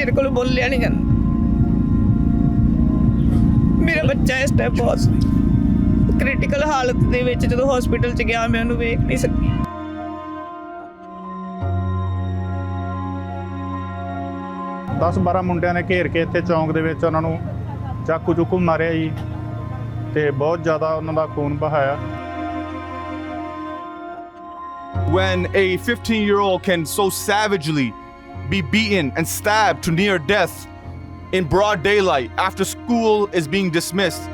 ਮੇਰੇ ਕੋਲ ਬੋਲਿਆ ਨਹੀਂ ਜਾਂਦਾ ਮੇਰਾ ਬੱਚਾ ਇਸ ਟਾਈਮ ਬਹੁਤ ਕ੍ਰਿਟੀਕਲ ਹਾਲਤ ਦੇ ਵਿੱਚ ਜਦੋਂ ਹਸਪੀਟਲ 'ਚ ਗਿਆ ਮੈਂ ਉਹਨੂੰ ਵੇਖ ਨਹੀਂ ਸਕੀ ਦਸ 12 ਮੁੰਡਿਆਂ ਨੇ ਘੇਰ ਕੇ ਇੱਥੇ ਚੌਂਕ ਦੇ ਵਿੱਚ ਉਹਨਾਂ ਨੂੰ ਚਾਕੂ ਚੁੱਕੂ ਮਾਰਿਆ ਜੀ ਤੇ ਬਹੁਤ ਜ਼ਿਆਦਾ ਉਹਨਾਂ ਦਾ ਖੂਨ ਬਹਾਇਆ When a 15-year-old can so savagely be beaten and stabbed to near death in broad daylight after school is being dismissed.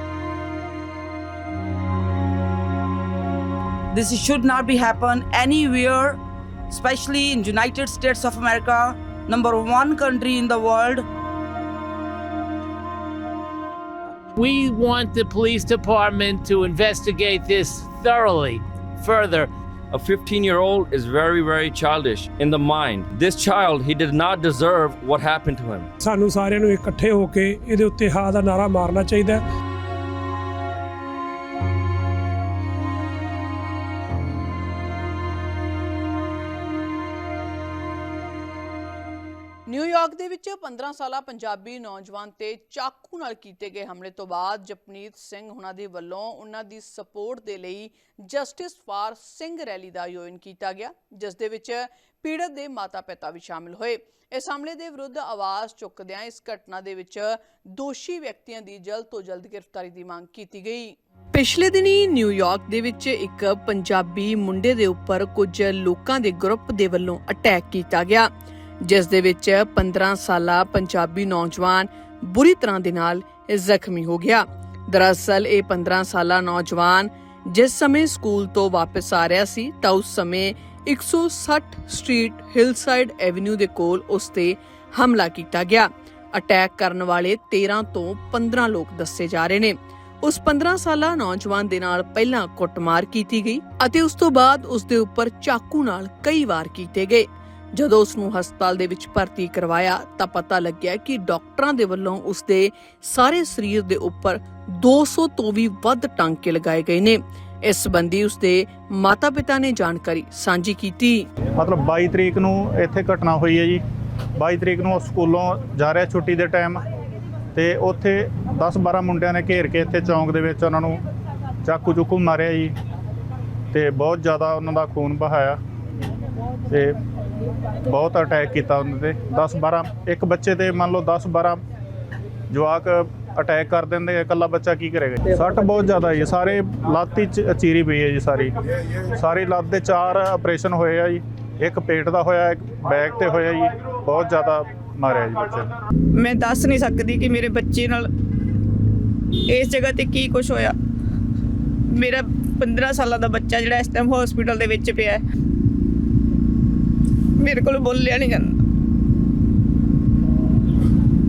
This should not be happen anywhere, especially in United States of America, number one country in the world. We want the police department to investigate this thoroughly further a 15 year old is very, very childish in the mind. This child, he did not deserve what happened to him. ਚੌਕ ਦੇ ਵਿੱਚ 15 ਸਾਲਾ ਪੰਜਾਬੀ ਨੌਜਵਾਨ ਤੇ ਚਾਕੂ ਨਾਲ ਕੀਤੇ ਗਏ ਹਮਲੇ ਤੋਂ ਬਾਅਦ ਜਪਨੀਤ ਸਿੰਘ ਹੁਣਾਂ ਦੇ ਵੱਲੋਂ ਉਹਨਾਂ ਦੀ ਸਪੋਰਟ ਦੇ ਲਈ ਜਸਟਿਸ ਫਾਰ ਸਿੰਘ ਰੈਲੀ ਦਾ ਆਯੋਜਨ ਕੀਤਾ ਗਿਆ ਜਿਸ ਦੇ ਵਿੱਚ ਪੀੜਤ ਦੇ ਮਾਤਾ-ਪਿਤਾ ਵੀ ਸ਼ਾਮਿਲ ਹੋਏ ਇਸ ਹਮਲੇ ਦੇ ਵਿਰੁੱਧ ਆਵਾਜ਼ ਚੁੱਕਦਿਆਂ ਇਸ ਘਟਨਾ ਦੇ ਵਿੱਚ ਦੋਸ਼ੀ ਵਿਅਕਤੀਆਂ ਦੀ ਜਲਦ ਤੋਂ ਜਲਦ ਗ੍ਰਿਫਤਾਰੀ ਦੀ ਮੰਗ ਕੀਤੀ ਗਈ ਪਿਛਲੇ ਦਿਨੀ ਨਿਊਯਾਰਕ ਦੇ ਵਿੱਚ ਇੱਕ ਪੰਜਾਬੀ ਮੁੰਡੇ ਦੇ ਉੱਪਰ ਕੁਝ ਲੋਕਾਂ ਦੇ ਗਰੁੱਪ ਦੇ ਵੱਲੋਂ ਅਟੈਕ ਕੀਤਾ ਗਿਆ ਜਿਸ ਦੇ ਵਿੱਚ 15 ਸਾਲਾ ਪੰਜਾਬੀ ਨੌਜਵਾਨ ਬੁਰੀ ਤਰ੍ਹਾਂ ਦੇ ਨਾਲ ਜ਼ਖਮੀ ਹੋ ਗਿਆ ਦਰਅਸਲ ਇਹ 15 ਸਾਲਾ ਨੌਜਵਾਨ ਜਿਸ ਸਮੇਂ ਸਕੂਲ ਤੋਂ ਵਾਪਸ ਆ ਰਿਹਾ ਸੀ ਤਾਂ ਉਸ ਸਮੇਂ 160 ਸਟਰੀਟ ਹਿਲਸਾਈਡ ਐਵੇਨਿਊ ਦੇ ਕੋਲ ਉਸ ਤੇ ਹਮਲਾ ਕੀਤਾ ਗਿਆ ਅਟੈਕ ਕਰਨ ਵਾਲੇ 13 ਤੋਂ 15 ਲੋਕ ਦੱਸੇ ਜਾ ਰਹੇ ਨੇ ਉਸ 15 ਸਾਲਾ ਨੌਜਵਾਨ ਦੇ ਨਾਲ ਪਹਿਲਾਂ ਕੁੱਟਮਾਰ ਕੀਤੀ ਗਈ ਅਤੇ ਉਸ ਤੋਂ ਬਾਅਦ ਉਸ ਦੇ ਉੱਪਰ ਚਾਕੂ ਨਾਲ ਕਈ ਵਾਰ ਕੀਤੇ ਗਏ ਜਦੋਂ ਉਸ ਨੂੰ ਹਸਪਤਾਲ ਦੇ ਵਿੱਚ ਭਰਤੀ ਕਰਵਾਇਆ ਤਾਂ ਪਤਾ ਲੱਗਿਆ ਕਿ ਡਾਕਟਰਾਂ ਦੇ ਵੱਲੋਂ ਉਸ ਦੇ ਸਾਰੇ ਸਰੀਰ ਦੇ ਉੱਪਰ 200 ਤੋਂ ਵੀ ਵੱਧ ਟਾਂਕੇ ਲਗਾਏ ਗਏ ਨੇ ਇਸ ਸੰਬੰਧੀ ਉਸ ਦੇ ਮਾਤਾ-ਪਿਤਾ ਨੇ ਜਾਣਕਾਰੀ ਸਾਂਝੀ ਕੀਤੀ ਮਤਲਬ 22 ਤਰੀਕ ਨੂੰ ਇੱਥੇ ਘਟਨਾ ਹੋਈ ਹੈ ਜੀ 22 ਤਰੀਕ ਨੂੰ ਸਕੂਲੋਂ ਜਾ ਰਿਹਾ ਛੁੱਟੀ ਦੇ ਟਾਈਮ ਤੇ ਉੱਥੇ 10-12 ਮੁੰਡਿਆਂ ਨੇ ਘੇਰ ਕੇ ਇੱਥੇ ਚੌਂਕ ਦੇ ਵਿੱਚ ਉਹਨਾਂ ਨੂੰ ਚਾਕੂ ਚੁੱਕੂ ਮਾਰਿਆ ਜੀ ਤੇ ਬਹੁਤ ਜ਼ਿਆਦਾ ਉਹਨਾਂ ਦਾ ਖੂਨ ਬਹਾਇਆ ਤੇ ਬਹੁਤ ਅਟੈਕ ਕੀਤਾ ਉਹਨਾਂ ਤੇ 10 12 ਇੱਕ ਬੱਚੇ ਤੇ ਮੰਨ ਲਓ 10 12 ਜਵਾਕ ਅਟੈਕ ਕਰ ਦਿੰਦੇ ਇਕੱਲਾ ਬੱਚਾ ਕੀ ਕਰੇਗਾ ਸੱਟ ਬਹੁਤ ਜ਼ਿਆਦਾ ਹੈ ਸਾਰੇ ਲਾਤੀ ਚ ਚੀਰੀ ਪਈ ਹੈ ਜੀ ਸਾਰੀ ਸਾਰੀ ਲੱਤ ਦੇ ਚਾਰ ਆਪਰੇਸ਼ਨ ਹੋਏ ਆ ਜੀ ਇੱਕ ਪੇਟ ਦਾ ਹੋਇਆ ਇੱਕ ਬੈਕ ਤੇ ਹੋਇਆ ਜੀ ਬਹੁਤ ਜ਼ਿਆਦਾ ਮਾਰਿਆ ਜੀ ਬੱਚੇ ਮੈਂ ਦੱਸ ਨਹੀਂ ਸਕਦੀ ਕਿ ਮੇਰੇ ਬੱਚੇ ਨਾਲ ਇਸ ਜਗ੍ਹਾ ਤੇ ਕੀ ਕੁਝ ਹੋਇਆ ਮੇਰਾ 15 ਸਾਲਾਂ ਦਾ ਬੱਚਾ ਜਿਹੜਾ ਇਸ ਟਾਈਮ ਹਸਪੀਟਲ ਦੇ ਵਿੱਚ ਪਿਆ ਹੈ ਮੇਰੇ ਕੋਲ ਬੋਲਿਆ ਨਹੀਂ ਜਾਂਦਾ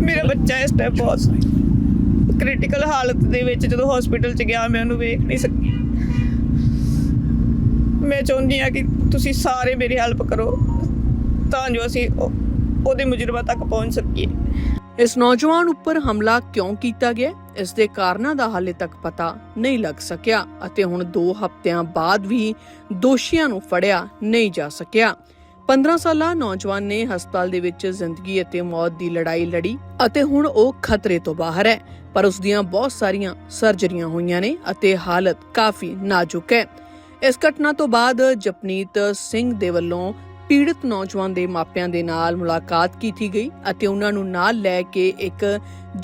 ਮੇਰਾ ਬੱਚਾ ਇਸ ਟਾਈਮ ਬਹੁਤ ਕ੍ਰਿਟੀਕਲ ਹਾਲਤ ਦੇ ਵਿੱਚ ਜਦੋਂ ਹਸਪੀਟਲ 'ਚ ਗਿਆ ਮੈਂ ਉਹਨੂੰ ਵੇਖ ਨਹੀਂ ਸਕੀ ਮੈਂ ਚਾਹੁੰਦੀ ਆ ਕਿ ਤੁਸੀਂ ਸਾਰੇ ਮੇਰੀ ਹੈਲਪ ਕਰੋ ਤਾਂ ਜੋ ਅਸੀਂ ਉਹਦੇ ਮੁਜਰਬਾ ਤੱਕ ਪਹੁੰਚ ਸਕੀਏ ਇਸ ਨੌਜਵਾਨ ਉੱਪਰ ਹਮਲਾ ਕਿਉਂ ਕੀਤਾ ਗਿਆ ਇਸ ਦੇ ਕਾਰਨਾਂ ਦਾ ਹਾਲੇ ਤੱਕ ਪਤਾ ਨਹੀਂ ਲੱਗ ਸਕਿਆ ਅਤੇ ਹੁਣ 2 ਹਫ਼ਤਿਆਂ ਬਾਅਦ ਵੀ ਦੋਸ਼ੀਆਂ ਨੂੰ ਫੜਿਆ ਨਹੀਂ ਜਾ ਸਕਿਆ 15 ਸਾਲਾ ਨੌਜਵਾਨ ਨੇ ਹਸਪਤਾਲ ਦੇ ਵਿੱਚ ਜ਼ਿੰਦਗੀ ਅਤੇ ਮੌਤ ਦੀ ਲੜਾਈ ਲੜੀ ਅਤੇ ਹੁਣ ਉਹ ਖਤਰੇ ਤੋਂ ਬਾਹਰ ਹੈ ਪਰ ਉਸ ਦੀਆਂ ਬਹੁਤ ਸਾਰੀਆਂ ਸਰਜਰੀਆਂ ਹੋਈਆਂ ਨੇ ਅਤੇ ਹਾਲਤ ਕਾਫੀ ਨਾਜ਼ੁਕ ਹੈ ਇਸ ਘਟਨਾ ਤੋਂ ਬਾਅਦ ਜਪਨੀਤ ਸਿੰਘ ਦੇ ਵੱਲੋਂ ਪੀੜਤ ਨੌਜਵਾਨ ਦੇ ਮਾਪਿਆਂ ਦੇ ਨਾਲ ਮੁਲਾਕਾਤ ਕੀਤੀ ਗਈ ਅਤੇ ਉਹਨਾਂ ਨੂੰ ਨਾਲ ਲੈ ਕੇ ਇੱਕ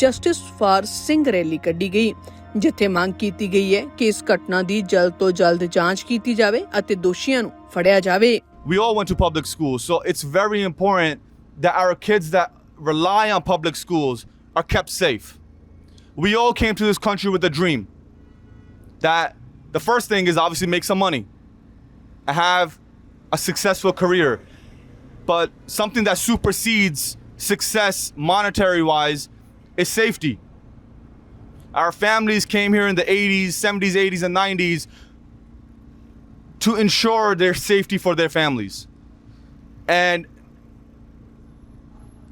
ਜਸਟਿਸ ਫਾਰ ਸਿੰਘ ਰੈਲੀ ਕੱਢੀ ਗਈ ਜਿੱਥੇ ਮੰਗ ਕੀਤੀ ਗਈ ਹੈ ਕਿ ਇਸ ਘਟਨਾ ਦੀ ਜਲਦ ਤੋਂ ਜਲਦ ਜਾਂਚ ਕੀਤੀ ਜਾਵੇ ਅਤੇ ਦੋਸ਼ੀਆਂ ਨੂੰ ਫੜਿਆ ਜਾਵੇ we all went to public schools, So it's very important that our kids that rely on public schools are kept safe. We all came to this country with a dream that the first thing is obviously make some money, have a successful career, but something that supersedes success monetary wise is safety. Our families came here in the 80s, 70s, 80s, and 90s to ensure their safety for their families. And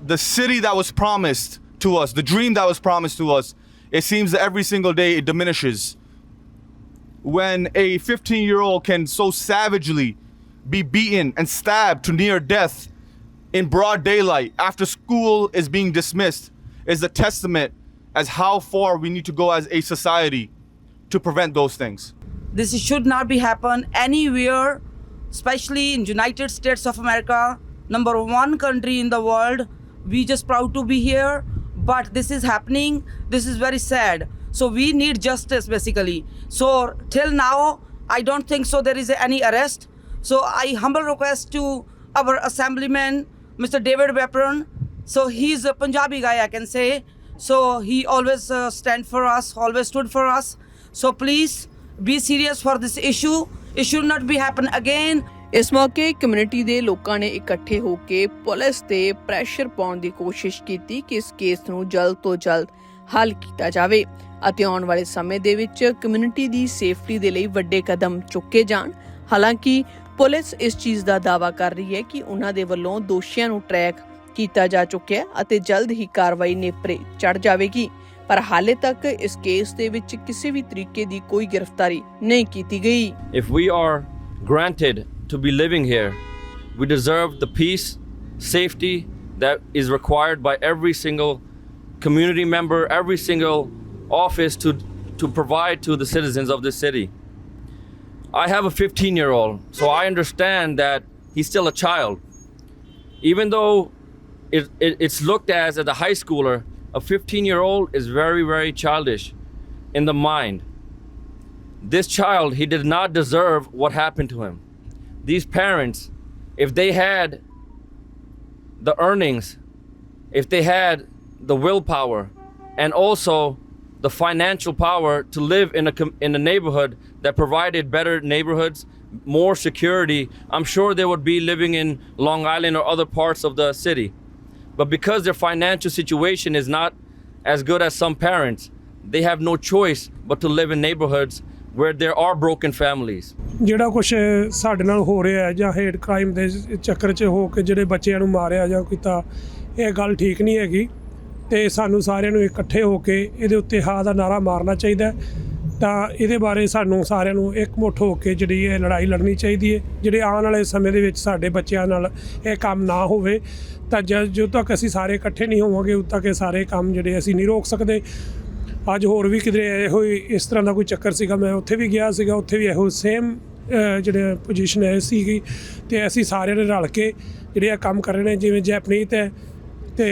the city that was promised to us, the dream that was promised to us, it seems that every single day it diminishes. When a 15 year old can so savagely be beaten and stabbed to near death in broad daylight after school is being dismissed is a testament as how far we need to go as a society to prevent those things. This should not be happen anywhere, especially in United States of America, number one country in the world. We just proud to be here, but this is happening. This is very sad. So we need justice basically. So till now, I don't think so there is any arrest. So I humble request to our assemblyman, Mr. David Vapron. So he's a Punjabi guy, I can say. So he always uh, stand for us, always stood for us. So please, be serious for this issue it should not be happen again ਇਸ ਮੌਕੇ community ਦੇ ਲੋਕਾਂ ਨੇ ਇਕੱਠੇ ਹੋ ਕੇ police ਤੇ pressure ਪਾਉਣ ਦੀ ਕੋਸ਼ਿਸ਼ ਕੀਤੀ ਕਿ ਇਸ ਕੇਸ ਨੂੰ ਜਲਦ ਤੋਂ ਜਲਦ ਹੱਲ ਕੀਤਾ ਜਾਵੇ ਅਤੇ ਆਉਣ ਵਾਲੇ ਸਮੇਂ ਦੇ ਵਿੱਚ ਕਮਿਊਨਿਟੀ ਦੀ ਸੇਫਟੀ ਦੇ ਲਈ ਵੱਡੇ ਕਦਮ ਚੁੱਕੇ ਜਾਣ ਹਾਲਾਂਕਿ ਪੁਲਿਸ ਇਸ ਚੀਜ਼ ਦਾ ਦਾਵਾ ਕਰ ਰਹੀ ਹੈ ਕਿ ਉਹਨਾਂ ਦੇ ਵੱਲੋਂ ਦੋਸ਼ੀਆਂ ਨੂੰ ਟਰੈਕ ਕੀਤਾ ਜਾ ਚੁੱਕਿਆ ਅਤੇ ਜਲਦ ਹੀ ਕਾਰਵਾਈ ਨੇਪਰੇ ਚੜ ਜਾਵੇਗੀ If we are granted to be living here, we deserve the peace, safety that is required by every single community member, every single office to, to provide to the citizens of this city. I have a 15 year old, so I understand that he's still a child. Even though it's looked as as a high schooler, a 15 year old is very, very childish in the mind. This child, he did not deserve what happened to him. These parents, if they had the earnings, if they had the willpower, and also the financial power to live in a in a neighborhood that provided better neighborhoods, more security, I'm sure they would be living in Long Island or other parts of the city. But because their financial situation is not as good as some parents, they have no choice but to live in neighborhoods where there are broken families. ਜਿਹੜਾ ਕੁਝ ਸਾਡੇ ਨਾਲ ਹੋ ਰਿਹਾ ਹੈ ਜਾਂ hate crime ਦੇ ਚੱਕਰ 'ਚ ਹੋ ਕੇ ਜਿਹੜੇ ਬੱਚਿਆਂ ਨੂੰ ਮਾਰਿਆ ਜਾਂ ਕੀਤਾ ਇਹ ਗੱਲ ਠੀਕ ਨਹੀਂ ਹੈਗੀ ਤੇ ਸਾਨੂੰ ਸਾਰਿਆਂ ਨੂੰ ਇਕੱਠੇ ਹੋ ਕੇ ਇਹਦੇ ਉੱਤੇ ਹਾਂ ਦਾ ਨਾਰਾ ਮਾਰਨਾ ਚਾਹੀਦਾ ਹੈ ਤਾਂ ਇਹਦੇ ਬਾਰੇ ਸਾਨੂੰ ਸਾਰਿਆਂ ਨੂੰ ਇੱਕ ਮੁੱਠ ਹੋ ਕੇ ਜਿਹੜੀ ਇਹ ਲੜਾਈ ਲੜਨੀ ਚਾਹੀਦੀ ਹੈ ਜਿਹੜੇ ਆਉਣ ਵਾਲੇ ਸਮੇਂ ਦੇ ਵਿੱਚ ਸਾਡੇ ਬੱਚਿਆਂ ਨਾਲ ਇਹ ਕੰਮ ਨਾ ਹੋਵੇ ਤਾਂ ਜਦੋਂ ਤੱਕ ਅਸੀਂ ਸਾਰੇ ਇਕੱਠੇ ਨਹੀਂ ਹੋਵਾਂਗੇ ਉਦੋਂ ਤੱਕ ਇਹ ਸਾਰੇ ਕੰਮ ਜਿਹੜੇ ਅਸੀਂ ਨਹੀਂ ਰੋਕ ਸਕਦੇ ਅੱਜ ਹੋਰ ਵੀ ਕਿਧਰੇ ਇਹੋ ਇਸ ਤਰ੍ਹਾਂ ਦਾ ਕੋਈ ਚੱਕਰ ਸੀਗਾ ਮੈਂ ਉੱਥੇ ਵੀ ਗਿਆ ਸੀਗਾ ਉੱਥੇ ਵੀ ਇਹੋ ਸੇਮ ਜਿਹੜੇ ਪੋਜੀਸ਼ਨ ਐ ਸੀਗੀ ਤੇ ਅਸੀਂ ਸਾਰਿਆਂ ਨੇ ਰਲ ਕੇ ਜਿਹੜੇ ਆ ਕੰਮ ਕਰ ਰਹੇ ਨੇ ਜਿਵੇਂ ਜੈਪਨੀਤ ਹੈ ਤੇ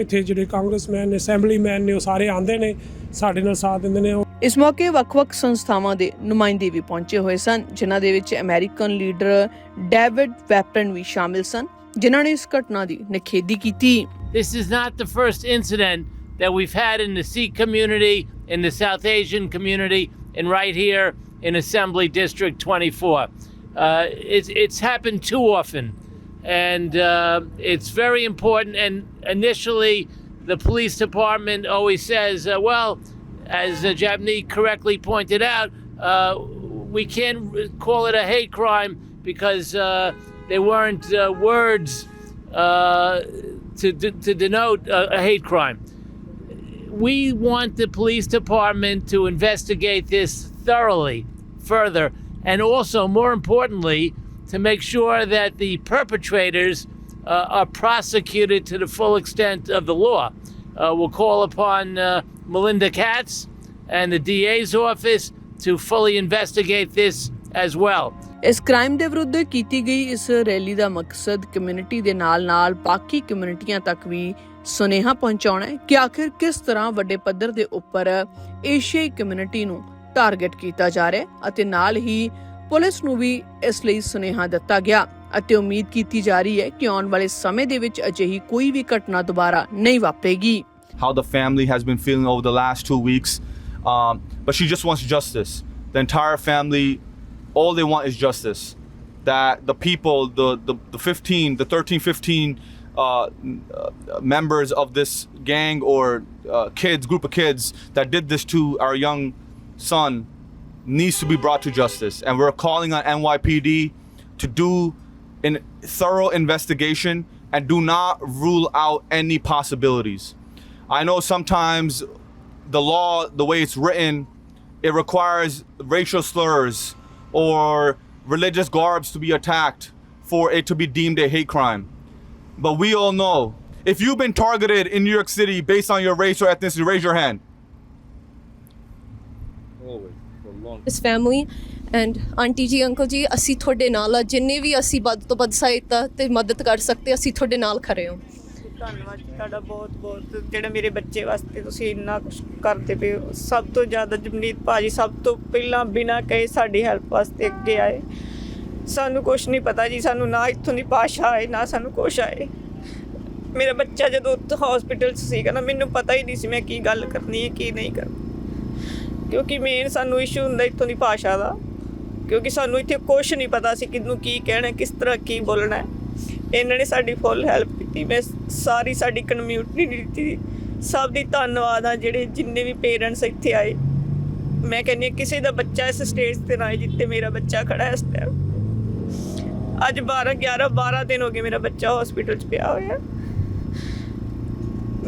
ਇੱਥੇ ਜਿਹੜੇ ਕਾਂਗਰਸਮੈਨ ਅਸੈਂਬਲੀਮੈਨ ਨੇ ਉਹ ਸਾਰੇ ਆਂਦੇ ਨੇ ਸਾਡੇ ਨਾਲ ਸਾਥ ਦਿੰਦੇ ਨੇ ਇਸ ਮੌਕੇ ਵੱਖ-ਵੱਖ ਸੰਸਥਾਵਾਂ ਦੇ ਨੁਮਾਇੰਦੇ ਵੀ ਪਹੁੰਚੇ ਹੋਏ ਸਨ ਜਿਨ੍ਹਾਂ ਦੇ ਵਿੱਚ ਅਮਰੀਕਨ ਲੀਡਰ ਡੇਵਿਡ ਵੈਪਨ ਵੀ ਸ਼ਾਮਿਲ ਸਨ ਜਿਨ੍ਹਾਂ ਨੇ ਇਸ ਘਟਨਾ ਦੀ ਨਖੇਦੀ ਕੀਤੀ This is not the first incident that we've had in the Sikh community, in the South Asian community, and right here in Assembly District 24. Uh, it's, it's happened too often, and uh, it's very important. And initially, the police department always says, uh, well, as uh, Jabni correctly pointed out, uh, we can't call it a hate crime because uh, there weren't uh, words uh, to, to denote a, a hate crime. We want the police department to investigate this thoroughly, further, and also, more importantly, to make sure that the perpetrators uh, are prosecuted to the full extent of the law. uh, will call upon uh, Melinda Katz and the DA's office to fully investigate this as well. ਇਸ crime ਦੇ ਵਿਰੁੱਧ ਕੀਤੀ ਗਈ ਇਸ rally ਦਾ ਮਕਸਦ community ਦੇ ਨਾਲ-ਨਾਲ ਬਾਕੀ ਕਮਿਊਨਿਟੀਆਂ ਤੱਕ ਵੀ ਸੁਨੇਹਾ ਪਹੁੰਚਾਉਣਾ ਹੈ ਕਿ ਆਖਿਰ ਕਿਸ ਤਰ੍ਹਾਂ ਵੱਡੇ ਪੱਧਰ ਦੇ ਉੱਪਰ ਏਸ਼ੀਆਈ ਕਮਿਊਨਿਟੀ ਨੂੰ ਟਾਰਗੇਟ ਕੀਤਾ ਜਾ ਰਿਹਾ ਹੈ ਅਤੇ ਨਾਲ ਹੀ ਪੁਲਿਸ ਨੂੰ ਵੀ ਇਸ ਲਈ ਸੁਨੇਹਾ ਦਿੱਤਾ ਗਿਆ how the family has been feeling over the last two weeks. Um, but she just wants justice. The entire family, all they want is justice. That the people, the, the, the 15, the 13, 15 uh, members of this gang or uh, kids, group of kids that did this to our young son needs to be brought to justice. And we're calling on NYPD to do in thorough investigation and do not rule out any possibilities. I know sometimes the law, the way it's written, it requires racial slurs or religious garbs to be attacked for it to be deemed a hate crime. But we all know if you've been targeted in New York City based on your race or ethnicity, raise your hand. This family and aunty ji uncle ji ਅਸੀਂ ਤੁਹਾਡੇ ਨਾਲ ਆ ਜਿੰਨੇ ਵੀ ਅਸੀਂ ਵੱਧ ਤੋਂ ਵੱਧ ਸਹਾਇਤਾ ਤੇ ਮਦਦ ਕਰ ਸਕਦੇ ਅਸੀਂ ਤੁਹਾਡੇ ਨਾਲ ਖੜੇ ਹਾਂ ਧੰਨਵਾਦ ਜੀ ਤੁਹਾਡਾ ਬਹੁਤ ਬਹੁਤ ਜਿਹੜਾ ਮੇਰੇ ਬੱਚੇ ਵਾਸਤੇ ਤੁਸੀਂ ਇੰਨਾ ਕੁਝ ਕਰਦੇ ਪਏ ਸਭ ਤੋਂ ਜ਼ਿਆਦਾ ਜਮਨੀਤ ਭਾਜੀ ਸਭ ਤੋਂ ਪਹਿਲਾਂ ਬਿਨਾ ਕਹੇ ਸਾਡੀ ਹੈਲਪ ਵਾਸਤੇ ਅੱਗੇ ਆਏ ਸਾਨੂੰ ਕੁਝ ਨਹੀਂ ਪਤਾ ਜੀ ਸਾਨੂੰ ਨਾ ਇੱਥੋਂ ਦੀ ਭਾਸ਼ਾ ਆਏ ਨਾ ਸਾਨੂੰ ਕੁਝ ਆਏ ਮੇਰਾ ਬੱਚਾ ਜਦੋਂ ਹਸਪੀਟਲ 'ਚ ਸੀਗਾ ਨਾ ਮੈਨੂੰ ਪਤਾ ਹੀ ਨਹੀਂ ਸੀ ਮੈਂ ਕੀ ਗੱਲ ਕਰਨੀ ਹੈ ਕੀ ਨਹੀਂ ਕਰਨੀ ਕਿਉਂਕਿ ਮੇਨ ਸਾਨੂੰ ਇਸ਼ੂ ਹੁੰਦਾ ਇੱਥੋਂ ਦੀ ਭਾਸ਼ਾ ਦਾ ਕਿਉਂਕਿ ਸਾਨੂੰ ਇੱਥੇ ਕੁਝ ਨਹੀਂ ਪਤਾ ਸੀ ਕਿਹਨੂੰ ਕੀ ਕਹਿਣਾ ਕਿਸ ਤਰ੍ਹਾਂ ਕੀ ਬੋਲਣਾ ਹੈ ਇਹਨਾਂ ਨੇ ਸਾਡੀ ਫੁੱਲ ਹੈਲਪ ਕੀਤੀ ਮੈਂ ਸਾਰੀ ਸਾਡੀ ਕਮਿਊਨਿਟੀ ਦਿੱਤੀ ਸਭ ਦੀ ਧੰਨਵਾਦ ਆ ਜਿਹੜੇ ਜਿੰਨੇ ਵੀ ਪੇਰੈਂਟਸ ਇੱਥੇ ਆਏ ਮੈਂ ਕਹਿੰਨੀ ਕਿਸੇ ਦਾ ਬੱਚਾ ਇਸ ਸਟੇਜ ਤੇ ਨਾ ਜਿੱਤੇ ਮੇਰਾ ਬੱਚਾ ਖੜਾ ਹੈ ਇਸ ਟਾਈਮ ਅੱਜ 12 11 12 ਦਿਨ ਹੋ ਗਏ ਮੇਰਾ ਬੱਚਾ ਹਸਪੀਟਲ 'ਚ ਪਿਆ ਹੋਇਆ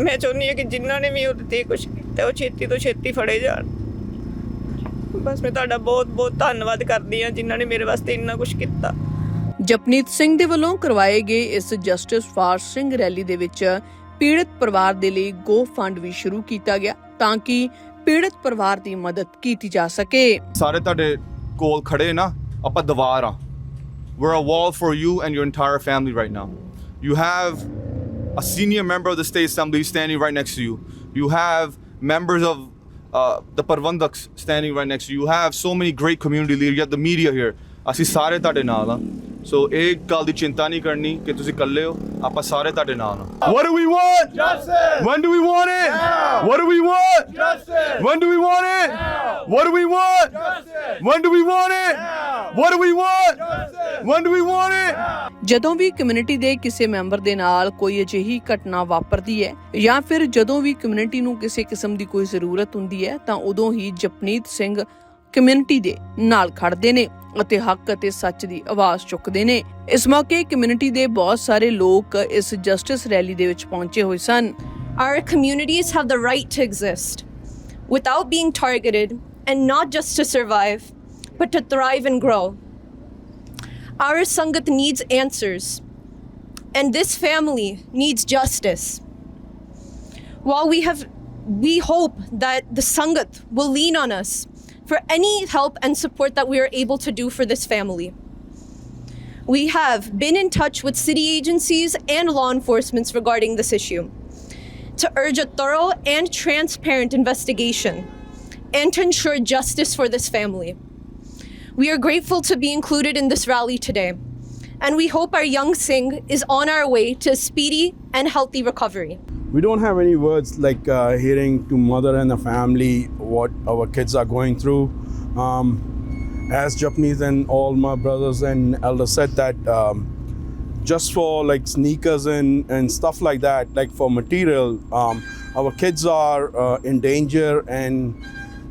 ਮੈਂ ਚਾਹੁੰਦੀ ਹਾਂ ਕਿ ਜਿਨ੍ਹਾਂ ਨੇ ਵੀ ਉਹਦੇ ਤੇ ਕੁਝ ਕੀਤਾ ਉਹ ਛੇਤੀ ਤੋਂ ਛੇਤੀ ਫੜੇ ਜਾਣ ਬਸ ਮੈਂ ਤੁਹਾਡਾ ਬਹੁਤ ਬਹੁਤ ਧੰਨਵਾਦ ਕਰਦੀ ਹਾਂ ਜਿਨ੍ਹਾਂ ਨੇ ਮੇਰੇ ਵਾਸਤੇ ਇੰਨਾ ਕੁਝ ਕੀਤਾ ਜਪਨੀਤ ਸਿੰਘ ਦੇ ਵੱਲੋਂ ਕਰਵਾਏ ਗਏ ਇਸ ਜਸਟਿਸ ਫਾਰ ਸਿੰਘ ਰੈਲੀ ਦੇ ਵਿੱਚ ਪੀੜਤ ਪਰਿਵਾਰ ਦੇ ਲਈ ਗੋ ਫੰਡ ਵੀ ਸ਼ੁਰੂ ਕੀਤਾ ਗਿਆ ਤਾਂ ਕਿ ਪੀੜਤ ਪਰਿਵਾਰ ਦੀ ਮਦਦ ਕੀਤੀ ਜਾ ਸਕੇ ਸਾਰੇ ਤੁਹਾਡੇ ਕੋਲ ਖੜੇ ਨਾ ਆਪਾਂ ਦੀਵਾਰ ਆ ਵੀਰ ਆ wall for you and your entire family right now you have a senior member of the state assembly standing right next to you you have members of uh, the Parvandak standing right next to you. You have so many great community leaders. You have the media here. ਅਸੀਂ ਸਾਰੇ ਤੁਹਾਡੇ naal ਆ ਸੋ ਇਹ ਗੱਲ ਦੀ ਚਿੰਤਾ ਨਹੀਂ ਕਰਨੀ ਕਿ ਤੁਸੀਂ ਇਕੱਲੇ ਹੋ ਆਪਾਂ ਸਾਰੇ ਤੁਹਾਡੇ ਨਾਲ ਹਾਂ what do we want justice when do we want it what do we want justice when do we want it what do we want justice when do we want it what do we want justice when do we want it ਜਦੋਂ ਵੀ community ਦੇ ਕਿਸੇ member ਦੇ ਨਾਲ ਕੋਈ ਅਜਿਹੀ ਘਟਨਾ ਵਾਪਰਦੀ ਹੈ ਜਾਂ ਫਿਰ ਜਦੋਂ ਵੀ ਕਮਿਊਨਿਟੀ ਨੂੰ ਕਿਸੇ ਕਿਸਮ ਦੀ ਕੋਈ ਜ਼ਰੂਰਤ ਹੁੰਦੀ ਹੈ ਤਾਂ ਉਦੋਂ ਹੀ ਜਪਨੀਤ ਸਿੰਘ ਕਮਿਊਨਿਟੀ ਦੇ ਨਾਲ ਖੜਦੇ ਨੇ ਅਤੇ ਹੱਕ ਅਤੇ ਸੱਚ ਦੀ ਆਵਾਜ਼ ਚੁੱਕਦੇ ਨੇ ਇਸ ਮੌਕੇ ਕਮਿਊਨਿਟੀ ਦੇ ਬਹੁਤ ਸਾਰੇ ਲੋਕ ਇਸ ਜਸਟਿਸ ਰੈਲੀ ਦੇ ਵਿੱਚ ਪਹੁੰਚੇ ਹੋਏ ਸਨ Our communities have the right to exist without being targeted and not just to survive, but to thrive and grow. Our Sangat needs answers, and this family needs justice. While we have we hope that the Sangat will lean on us for any help and support that we are able to do for this family. We have been in touch with city agencies and law enforcement regarding this issue to urge a thorough and transparent investigation and to ensure justice for this family. We are grateful to be included in this rally today, and we hope our young Singh is on our way to a speedy and healthy recovery we don't have any words like uh, hearing to mother and the family what our kids are going through. Um, as Japanese and all my brothers and elders said that um, just for like sneakers and, and stuff like that, like for material, um, our kids are uh, in danger and,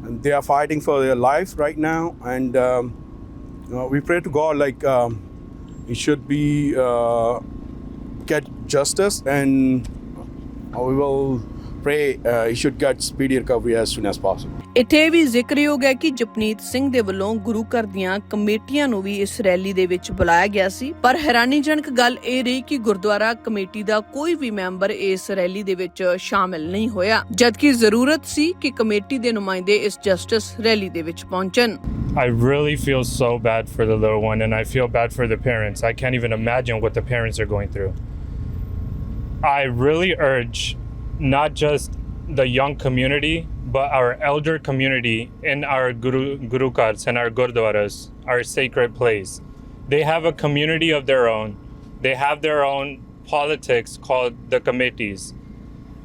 they are fighting for their life right now. And um, we pray to God like um, it should be uh, get justice and we will pray uh, he should get speedy recovery as soon as possible. ਇੱਥੇ ਵੀ ਜ਼ਿਕਰਯੋਗ ਹੈ ਕਿ ਜਪਨੀਤ ਸਿੰਘ ਦੇ ਵੱਲੋਂ ਗੁਰੂ ਘਰ ਦੀਆਂ ਕਮੇਟੀਆਂ ਨੂੰ ਵੀ ਇਸ ਰੈਲੀ ਦੇ ਵਿੱਚ ਬੁਲਾਇਆ ਗਿਆ ਸੀ ਪਰ ਹੈਰਾਨੀਜਨਕ ਗੱਲ ਇਹ ਰਹੀ ਕਿ ਗੁਰਦੁਆਰਾ ਕਮੇਟੀ ਦਾ ਕੋਈ ਵੀ ਮੈਂਬਰ ਇਸ ਰੈਲੀ ਦੇ ਵਿੱਚ ਸ਼ਾਮਿਲ ਨਹੀਂ ਹੋਇਆ ਜਦਕਿ ਜ਼ਰੂਰਤ ਸੀ ਕਿ ਕਮੇਟੀ ਦੇ ਨੁਮਾਇੰਦੇ ਇਸ ਜਸਟਿਸ ਰੈਲੀ ਦੇ ਵਿੱਚ ਪਹੁੰਚਣ I really feel so bad for the little one and I feel bad for the parents. I can't even imagine what the parents are going through. I really urge not just the young community, but our elder community in our guru, gurukars and our gurdwaras, our sacred place. They have a community of their own. They have their own politics called the committees.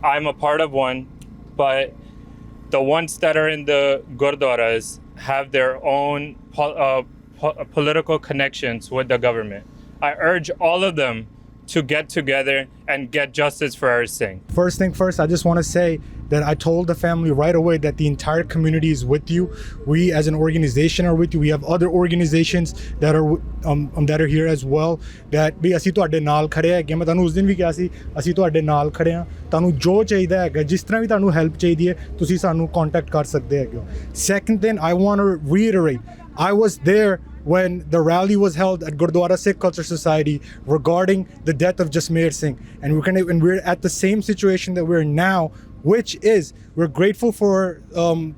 I'm a part of one, but the ones that are in the gurdwaras have their own po- uh, po- political connections with the government. I urge all of them to get together and get justice for our Singh. First thing first, I just want to say that I told the family right away that the entire community is with you. We, as an organization, are with you. We have other organizations that are um, um, that are here as well. That ਵੀ ਅਸੀਂ ਤੁਹਾਡੇ ਨਾਲ ਖੜੇ ਹੈਗੇ ਮੈਂ ਤੁਹਾਨੂੰ ਉਸ ਦਿਨ ਵੀ ਕਿਹਾ ਸੀ ਅਸੀਂ ਤੁਹਾਡੇ ਨਾਲ ਖੜੇ ਹਾਂ ਤੁਹਾਨੂੰ ਜੋ ਚਾਹੀਦਾ ਹੈਗਾ ਜਿਸ ਤਰ੍ਹਾਂ ਵੀ ਤੁਹਾਨੂੰ ਹੈਲਪ ਚਾਹੀਦੀ ਹੈ ਤੁਸੀਂ ਸਾਨੂੰ ਕੰਟੈਕਟ ਕਰ ਸਕਦੇ ਹੈਗੇ ਹੋ second thing I want to reiterate I was there when the rally was held at Gurdwara Sikh Culture Society regarding the death of Jasmeer Singh. And we're, gonna, and we're at the same situation that we're in now, which is we're grateful for um,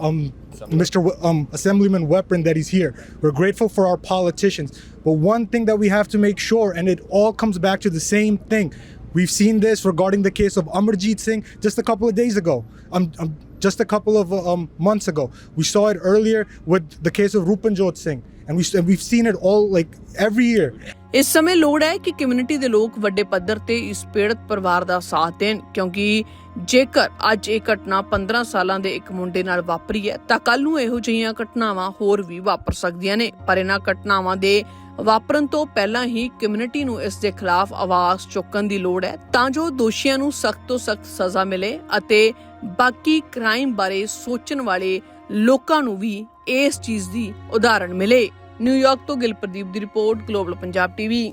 um, Mr. W- um, Assemblyman Weapon that he's here. We're grateful for our politicians. But one thing that we have to make sure, and it all comes back to the same thing. We've seen this regarding the case of Amarjeet Singh just a couple of days ago, um, um just a couple of um, months ago. We saw it earlier with the case of Rupanjot Singh. And we we've seen it all like every year ਇਸ ਸਮੇਂ ਲੋੜ ਹੈ ਕਿ community ਦੇ ਲੋਕ ਵੱਡੇ ਪੱਧਰ ਤੇ ਇਸ ਪੀੜਤ ਪਰਿਵਾਰ ਦਾ ਸਾਥ ਦੇਣ ਕਿਉਂਕਿ ਜੇਕਰ ਅੱਜ ਇਹ ਘਟਨਾ 15 ਸਾਲਾਂ ਦੇ ਇੱਕ ਮੁੰਡੇ ਨਾਲ ਵਾਪਰੀ ਹੈ ਤਾਂ ਕੱਲ ਨੂੰ ਇਹੋ ਜਿਹੀਆਂ ਘਟਨਾਵਾਂ ਹੋਰ ਵੀ ਵਾਪਰ ਸਕਦੀਆਂ ਨੇ ਪਰ ਇਹਨਾਂ ਘਟਨਾਵਾਂ ਦੇ ਵਾਪਰਨ ਤੋਂ ਪਹਿਲਾਂ ਹੀ ਕਮਿਊਨਿਟੀ ਨੂੰ ਇਸ ਦੇ ਖਿਲਾਫ ਆਵਾਜ਼ ਚੁੱਕਣ ਦੀ ਲੋੜ ਹੈ ਤਾਂ ਜੋ ਦੋਸ਼ੀਆਂ ਨੂੰ ਸਖਤ ਤੋਂ ਸਖਤ ਸਜ਼ਾ ਮਿਲੇ ਅਤੇ ਬਾਕੀ ਕ੍ਰਾਈਮ ਬਾਰੇ ਸੋਚਣ ਵਾਲੇ ਲੋਕਾਂ ਨੂੰ ਵੀ ਇਸ ਚੀਜ਼ ਦੀ ਉਦਾਹਰਣ ਮਿਲੇ ਨਿਊਯਾਰਕ ਤੋਂ ਗਿਲਪ੍ਰਦੀਪ ਦੀ ਰਿਪੋਰਟ ਗਲੋਬਲ ਪੰਜਾਬ ਟੀਵੀ